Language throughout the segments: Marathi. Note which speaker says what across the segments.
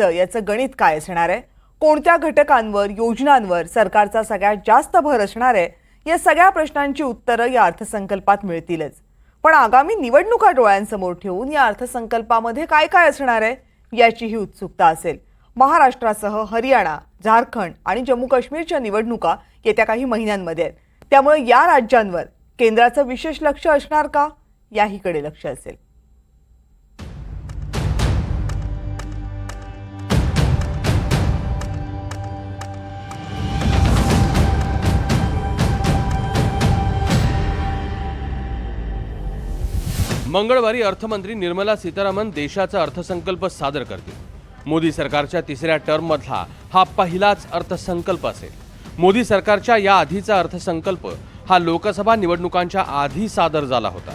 Speaker 1: याचं गणित काय असणार आहे? कोणत्या घटकांवर योजनांवर सरकारचा सगळ्यात जास्त भर असणार आहे? या सगळ्या प्रश्नांची उत्तरं या अर्थसंकल्पात मिळतीलच. पण आगामी निवडणुका डोळ्यांसमोर ठेवून या अर्थसंकल्पामध्ये काय काय असणार आहे? याचीही उत्सुकता असेल. महाराष्ट्रासह हरियाणा झारखंड आणि जम्मू काश्मीरच्या निवडणुका येत्या काही महिन्यांमध्ये आहेत. त्यामुळे या राज्यांवर केंद्राचं विशेष लक्ष असणार का? याहीकडे लक्ष असेल.
Speaker 2: मंगळवारी अर्थमंत्री निर्मला सीतारामन देशाचा अर्थसंकल्प सादर करतील. मोदी सरकारच्या तिसऱ्या टर्ममधला हा पहिलाच अर्थसंकल्प असेल. मोदी सरकारच्या या आधीचा अर्थसंकल्प हा लोकसभा निवडणुकांच्या आधी सादर झाला होता.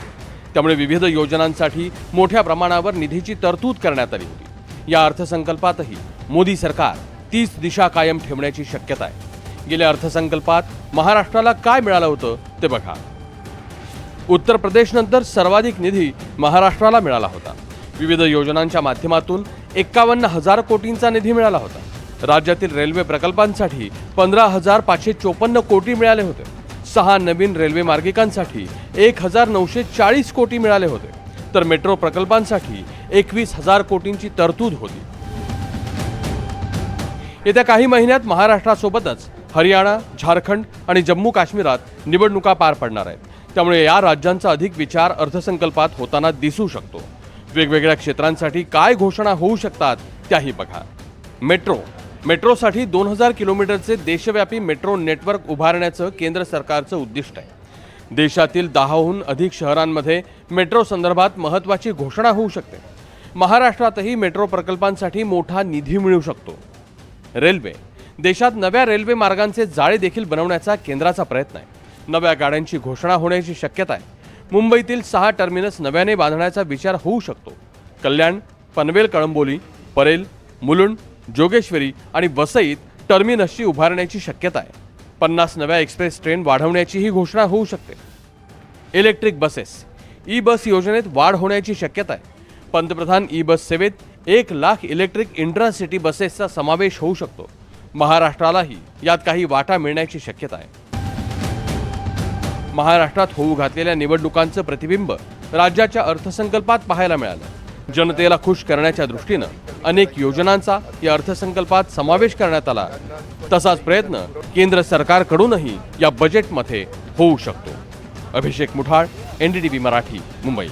Speaker 2: त्यामुळे विविध योजनांसाठी मोठ्या प्रमाणावर निधीची तरतूद करण्यात आली होती. या अर्थसंकल्पातही मोदी सरकार तीच दिशा कायम ठेवण्याची शक्यता आहे. गेल्या अर्थसंकल्पात महाराष्ट्राला काय मिळालं होतं ते बघा. उत्तर प्रदेशनंतर सर्वाधिक निधी महाराष्ट्राला मिळाला होता. विविध योजनांच्या माध्यमातून एक्कावन्न हजार कोटींचा निधी मिळाला होता. राज्यातील रेल्वे प्रकल्पांसाठी पंधरा हजार पाचशे चोपन्न कोटी मिळाले होते. सहा नवीन रेल्वे मार्गिकांसाठी एक हजार नऊशे चाळीस कोटी मिळाले होते. तर मेट्रो प्रकल्पांसाठी एकवीस हजार कोटींची तरतूद होती. येत्या काही महिन्यात महाराष्ट्रासोबतच हरियाणा झारखंड आणि जम्मू काश्मीरात निवडणुका पार पडणार आहेत. त्यामुळे या राज्यांचा अधिक विचार अर्थसंकल्पात होताना दिसू शकतो. वेगवेगळ्या क्षेत्रांसाठी काय घोषणा होऊ शकतात त्याही बघा. मेट्रो. मेट्रोसाठी दोन हजार किलोमीटरचे देशव्यापी मेट्रो नेटवर्क उभारण्याचं केंद्र सरकारचं उद्दिष्ट आहे. देशातील दहाहून अधिक शहरांमध्ये मेट्रो संदर्भात महत्त्वाची घोषणा होऊ शकते. महाराष्ट्रातही मेट्रो प्रकल्पांसाठी मोठा निधी मिळू शकतो. रेल्वे. देशात नव्या रेल्वे मार्गांचे जाळे देखील बनवण्याचा केंद्राचा प्रयत्न आहे. नव्या गाड्यांची घोषणा होण्याची शक्यता आहे. मुंबईतील सहा टर्मिनस नव्याने बांधण्याचा विचार होऊ शकतो. कल्याण पनवेल कळंबोली परेल मुलुंड जोगेश्वरी आणि वसईत टर्मिनसची उभारण्याची शक्यता आहे. पन्नास नव्या एक्सप्रेस ट्रेन वाढवण्याचीही घोषणा होऊ शकते. इलेक्ट्रिक बसेस ई बस योजनेत वाढ होण्याची शक्यता आहे. पंतप्रधान ई बस सेवेत एक लाख इलेक्ट्रिक इंट्रासिटी बसेसचा समावेश होऊ शकतो. महाराष्ट्रालाही यात काही वाटा मिळण्याची शक्यता आहे. महाराष्ट्रात होऊ घातलेल्या निवडणुकांचं प्रतिबिंब राज्याच्या अर्थसंकल्पात पाहायला मिळालं. जनतेला खुश करण्याच्या दृष्टीनं अनेक योजनांचा या अर्थसंकल्पात समावेश करण्यात आला. तसाच प्रयत्न केंद्र सरकारकडूनही या बजेटमध्ये होऊ शकतो. अभिषेक मुठाळ एनडीटीव्ही मराठी मुंबई.